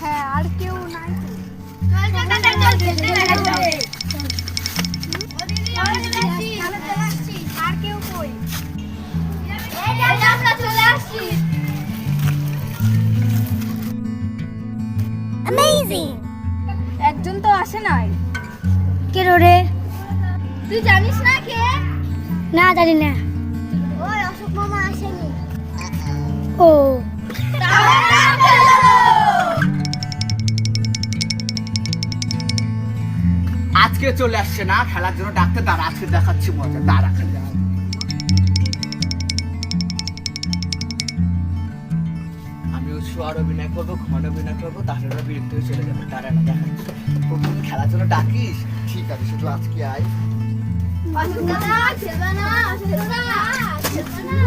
হ্যাঁ আর কেউ নাই। আর কই? আমরা চলে আসছি। অ্যামেজিং একজন তো আসে নাই। কে রে তুই জানিস না কে? না জানি না। ওই অশোক মামা আসেনি। ও। আজকে চলে আসছে না খেলার জন্য ডাক্তার দাঁড়া আজকে দেখাচ্ছি মজা। দাঁড়া খালি অভিনয় করব ঘন অভিনয় করব তাহলে বিরক্ত হয়ে চলে যাবে। দাঁড়া না দেখাচ্ছি। প্রথম খেলার জন্য ডাকিস? ঠিক আছে শুধু আজকে আয়। অশোক দাদা খেলবে না অশোক দাদা খেলবে না।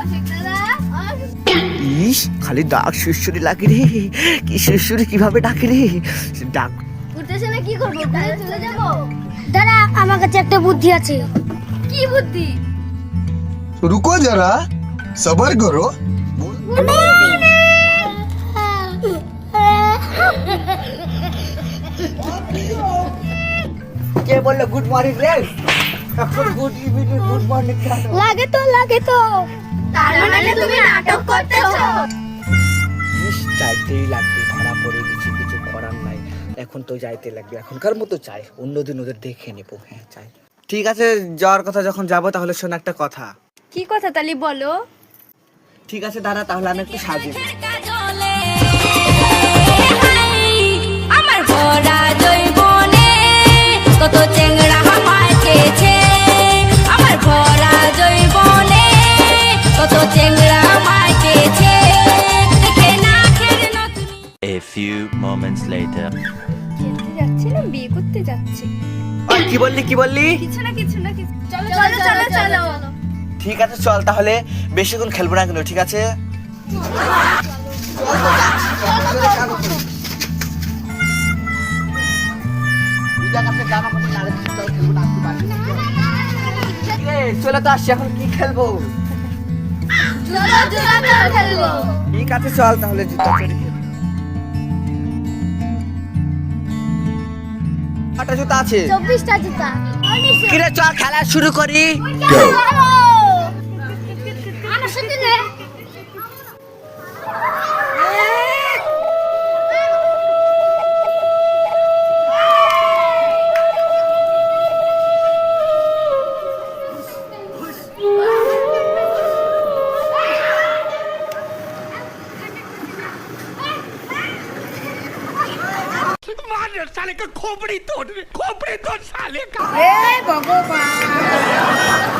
অশোক দাদা ইস খালি ডাক সুশ্বরি লাগে রে কি সুশ্বরি কীভাবে ডাকে রে? ডাক ঘুরতে এসে না কি করব? ঘুরে চলে যাব? দাঁড়া আমার কাছে একটা বুদ্ধি আছে। কি বুদ্ধি? রুকো যারা সবার করো। কে বলল গুড মর্নিং ফ্রেন্ডস এখন গুড ইভিনিং গুড মর্নিং লাগে তো লাগে তো। তার মানে তুমি নাটক করতেছো? নিশ্চয় লাগবে ধরা পড়ে এখন তো যাইতে লাগবে এখনকার মতো চাই অন্যদিন ওদের দেখে নেব হ্যাঁ চাই। ঠিক আছে যাওয়ার কথা যখন যাব তাহলে শোন একটা কথা। কি কথা তালি বলো? ঠিক আছে দাঁড়া তাহলে আমি একটু সাজি few moments later. খেলতে যাচ্ছি না বিয়ে করতে যাচ্ছি। ওই, কি বললি কি বললি? কিছু না কিছু না কিছু চলো চলো চলো চলো ঠিক আছে চল তাহলে। বেশিক্ষণ খেলব না কিন্তু ঠিক আছে? চলে তো আসছি এখন কি খেলব? খেলব। ঠিক আছে চল তাহলে জুতা চড়ি কটা জুতা আছে। চব্বিশটা জুতা। কিরে চল খেলা শুরু করি। વાનર સાલે કે ખોપડી તોડ ખોપડી તોડ સાલે ભગવાન!